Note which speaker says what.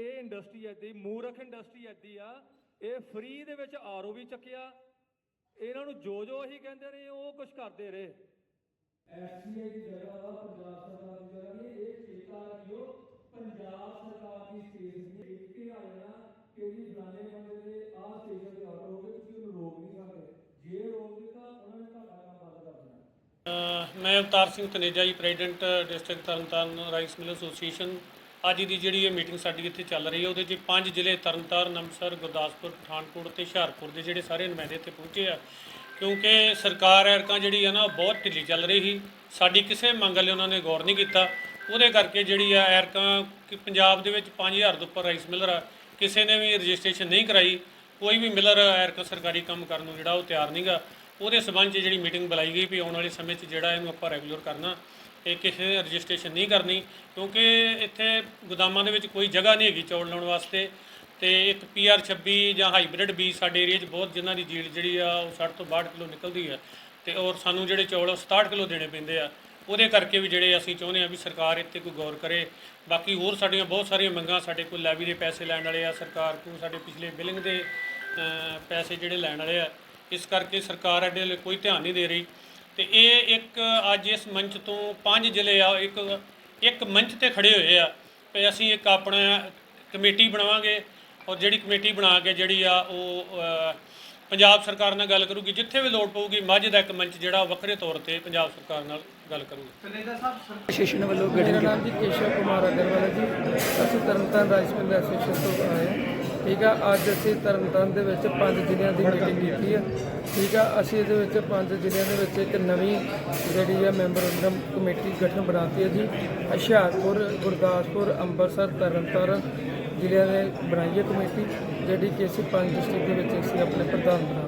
Speaker 1: ਇਹ ਇੰਡਸਟਰੀ ਐਦੀ ਮੂਰਖ ਇੰਡਸਟਰੀ ਐਦੀ ਆ। ਇਹ ਫ੍ਰੀ ਦੇ ਵਿੱਚ ਆਰਓ ਵੀ ਚੱਕਿਆ। ਇਹਨਾਂ ਨੂੰ ਜੋ ਜੋ ਅਸੀਂ ਕਹਿੰਦੇ ਰਹੇ ਉਹ ਕੁਝ ਕਰਦੇ ਰਹੇ। ਐਫਸੀਆਈ ਦੀ ਜਗ੍ਹਾ ਪੰਜਾਬ ਸਰਕਾਰ ਦੀ ਜਗ੍ਹਾ ਨਹੀਂ ਇਹ ਚੇਤਾ ਰੱਖਿਓ ਪੰਜਾਬ ਸਰਕਾਰ ਦੀ ਸਟੇਜ ਨਹੀਂ ਇੱਕ ਹੀ ਆ ਜਾਣਾ ਕਿ ਜੀ ਫਲਾਣੇ ਬੰਦੇ ਦੇ ਆਹ ਸਟੇਸ਼ਨ ਤੇ ਆਰਡਰ ਹੋ ਗਏ ਤੁਸੀਂ ਉਹਨੂੰ ਰੋਕ ਨਹੀਂ ਸਕਦੇ। ਜੇ ਰੋਕ ਦਿੱਤਾ ਉਹਨਾਂ ਨੇ ਤੁਹਾਡਾ ਕੰਮ ਬੰਦ ਕਰ ਦੇਣਾ।
Speaker 2: ਮੈਂ Avtar Singh Taneja ji president district Tarn Taran rice mill association ਅੱਜ ਦੀ ਜਿਹੜੀ ਇਹ ਮੀਟਿੰਗ ਸਾਡੀ ਇੱਥੇ ਚੱਲ ਰਹੀ ਹੈ, ਉਹਦੇ 'ਚ ਪੰਜ ਜ਼ਿਲ੍ਹੇ ਤਰਨਤਾਰਨ, ਅੰਮ੍ਰਿਤਸਰ, ਗੁਰਦਾਸਪੁਰ, ਪਠਾਨਕੋਟ ਤੇ ਹੁਸ਼ਿਆਰਪੁਰ ਦੇ ਜਿਹੜੇ ਸਾਰੇ ਨੁਮਾਇੰਦੇ ਇੱਥੇ ਪਹੁੰਚੇ ਆ। ਕਿਉਂਕਿ ਸਰਕਾਰ ਐਰਕਾਂ ਜਿਹੜੀ ਆ ਨਾ, ਉਹ ਬਹੁਤ ਢਿੱਲੀ ਚੱਲ ਰਹੀ ਸੀ। ਸਾਡੀ ਕਿਸੇ ਮੰਗ ਲਈ ਉਹਨਾਂ ਨੇ ਗੌਰ ਨਹੀਂ ਕੀਤਾ। ਉਹਦੇ ਕਰਕੇ ਜਿਹੜੀ ਆ ਐਰਕਾਂ, ਕਿ ਪੰਜਾਬ ਦੇ ਵਿੱਚ 5000 ਤੋਂ ਉੱਪਰ ਰਾਈਸ ਮਿਲਰ ਆ। ਕਿਸੇ ਨੇ ਵੀ ਰਜਿਸਟ੍ਰੇਸ਼ਨ ਨਹੀਂ ਕਰਾਈ, ਕੋਈ ਵੀ ਮਿਲਰ ਐਰਕ ਸਰਕਾਰੀ ਕੰਮ ਕਰਨ ਨੂੰ ਜਿਹੜਾ ਉਹ ਤਿਆਰ ਨਹੀਂਗਾ ਉਹਦੇ ਸਬੰਧ 'ਚ ਜਿਹੜੀ ਮੀਟਿੰਗ ਬੁਲਾਈ ਗਈ ਵੀ ਆਉਣ ਵਾਲੇ ਸਮੇਂ 'ਚ ਜਿਹੜਾ ਇਹਨੂੰ ਆਪਾਂ ਰੈਗੂਲਰ ਕਰਨਾ। ਇਹ ਕਿਸੇ ਨੇ ਰਜਿਸਟ੍ਰੇਸ਼ਨ ਨਹੀਂ ਕਰਨੀ, ਕਿਉਂਕਿ ਇੱਥੇ ਗੋਦਾਮਾਂ ਦੇ ਵਿੱਚ ਕੋਈ ਜਗ੍ਹਾ ਨਹੀਂ ਹੈਗੀ ਚੌਲ ਲਾਉਣ ਵਾਸਤੇ। ਤੇ ਇੱਕ ਪੀਆਰ 26 ਜਾਂ ਹਾਈਬ੍ਰਿਡ ਬੀਜ ਸਾਡੇ ਏਰੀਆ 'ਚ ਬਹੁਤ ਜਿਨ੍ਹਾਂ ਦੀ ਜੀਲ ਜਿਹੜੀ ਆ, ਉਹ 60 ਤੋਂ 62 ਕਿਲੋ ਨਿਕਲਦੀ ਆ। ਤੇ ਔਰ ਸਾਨੂੰ ਜਿਹੜੇ ਚੌਲ ਉਹ 67 ਕਿਲੋ ਦੇਣੇ ਪੈਂਦੇ ਆ। ਉਹਦੇ ਕਰਕੇ ਵੀ ਜਿਹੜੇ ਅਸੀਂ ਚਾਹੁੰਦੇ ਆ ਵੀ ਸਰਕਾਰ ਇੱਥੇ ਕੋਈ ਗੌਰ ਕਰੇ। ਬਾਕੀ ਹੋਰ ਸਾਡੀਆਂ ਬਹੁਤ ਸਾਰੀਆਂ ਮੰਗਾਂ ਸਾਡੇ ਕੋਲ ਲੈਵੀ ਦੇ ਪੈਸੇ ਲੈਣ ਵਾਲੇ ਆ, ਸਰਕਾਰ ਕੋਲ ਸਾਡੇ ਪਿਛਲੇ ਬਿਲਿੰਗ ਦੇ ਪੈਸੇ ਜਿਹੜੇ ਲੈਣ ਵਾਲੇ ਆ। ਇਸ ਕਰਕੇ ਸਰਕਾਰ ਇਹਦੇ ਲਈ ਕੋਈ ਧਿਆਨ ਨਹੀਂ ਦੇ ਰਹੀ। ਤੇ ਇਹ ਇੱਕ ਅੱਜ ਇਸ ਮੰਚ ਤੋਂ ਪੰਜ ਜ਼ਿਲ੍ਹੇ ਆ ਇੱਕ ਇੱਕ ਮੰਚ ਤੇ ਖੜੇ ਹੋਏ ਆ। ਤੇ ਅਸੀਂ ਇੱਕ ਆਪਣਾ ਕਮੇਟੀ ਬਣਾਵਾਂਗੇ ਔਰ ਜਿਹੜੀ ਕਮੇਟੀ ਬਣਾ ਕੇ ਜਿਹੜੀ ਆ ਉਹ ਪੰਜਾਬ ਸਰਕਾਰ ਨਾਲ ਗੱਲ ਕਰੂਗੀ। ਜਿੱਥੇ ਵੀ ਲੋੜ ਪਊਗੀ ਮੱਝ ਦਾ ਇੱਕ ਮੰਚ ਜਿਹੜਾ ਵੱਖਰੇ ਤੌਰ ਤੇ ਪੰਜਾਬ ਸਰਕਾਰ ਨਾਲ ਗੱਲ ਕਰੂਗੀ।
Speaker 3: ਐਸੋਸੀਏਸ਼ਨ ਵੱਲੋਂ ਗਠਨ
Speaker 4: ਜੀ ਕੇਸ਼ਵ ਕੁਮਾਰ ਅਗਰਵਾਲ ਜੀ। ਅਸੀਂ ਤਰਨਤਾਰਨ ਮਿਲ ਐਸੋਸੀਏਸ਼ਨ ਤੋਂ ਆਏ ਹਾਂ। ਠੀਕ ਆ, ਅੱਜ ਅਸੀਂ ਤਰਨਤਾਰਨ ਦੇ ਵਿੱਚ ਪੰਜ ਜ਼ਿਲ੍ਹਿਆਂ ਦੀ ਮੀਟਿੰਗ ਕੀਤੀ ਹੈ ਠੀਕ ਆ, ਅਸੀਂ ਇਹਦੇ ਵਿੱਚ ਪੰਜ ਜ਼ਿਲ੍ਹਿਆਂ ਦੇ ਵਿੱਚ ਇੱਕ ਨਵੀਂ ਜਿਹੜੀ ਹੈ ਮੈਂਬਰੰਡਮ ਕਮੇਟੀ ਗਠਨ ਬਣਾਤੀ ਹੈ ਜੀ। ਹੁਸ਼ਿਆਰਪੁਰ, ਗੁਰਦਾਸਪੁਰ ਅੰਮ੍ਰਿਤਸਰ ਤਰਨਤਾਰਨ ਜ਼ਿਲ੍ਹਿਆਂ ਨੇ ਬਣਾਈ ਹੈ ਕਮੇਟੀ, ਜਿਹੜੀ ਕਿ ਅਸੀਂ ਪੰਜ ਡਿਸਟ੍ਰਿਕਟ ਦੇ ਵਿੱਚ ਅਸੀਂ ਆਪਣੇ ਪ੍ਰਧਾਨ ਬਣਾ